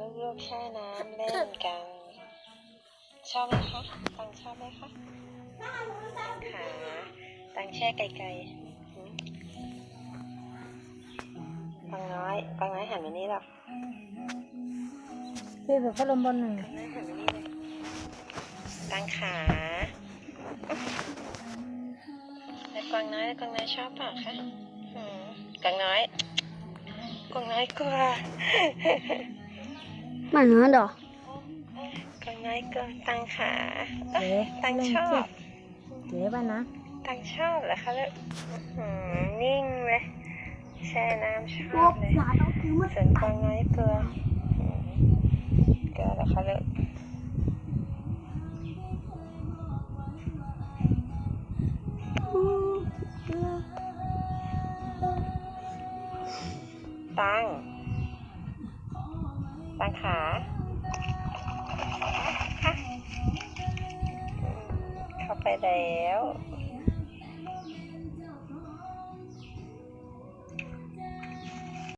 ลูกๆแช่น้ำเล่นกัน ชอบไหมคะตังชอบไหมคะขาตังแช่ไกลๆหืมปังน้อยปังน้อยหันมานี่หรอกพี่เปิดพัดลมบนหนึ่งปังน้อยหันมานี่เลยตังขาแล้วกวางน้อยแล้วกวางน้อยชอบเปล่าคะหืมกวางน้อยกวางน้อยกลัว มันเหรอดอกกวางน้อยกลัวตังขาเอ๋ตังชอบเก๋บ้านนะตังชอบเหรอคะลูกอื้อหือนิ่งเลยแช่น้ำชอบเลยส่วนกวางน้อยเกลืออืมเกลือเหรอคะลูกตัง ตางขาค่ะเข้าไปแล้ว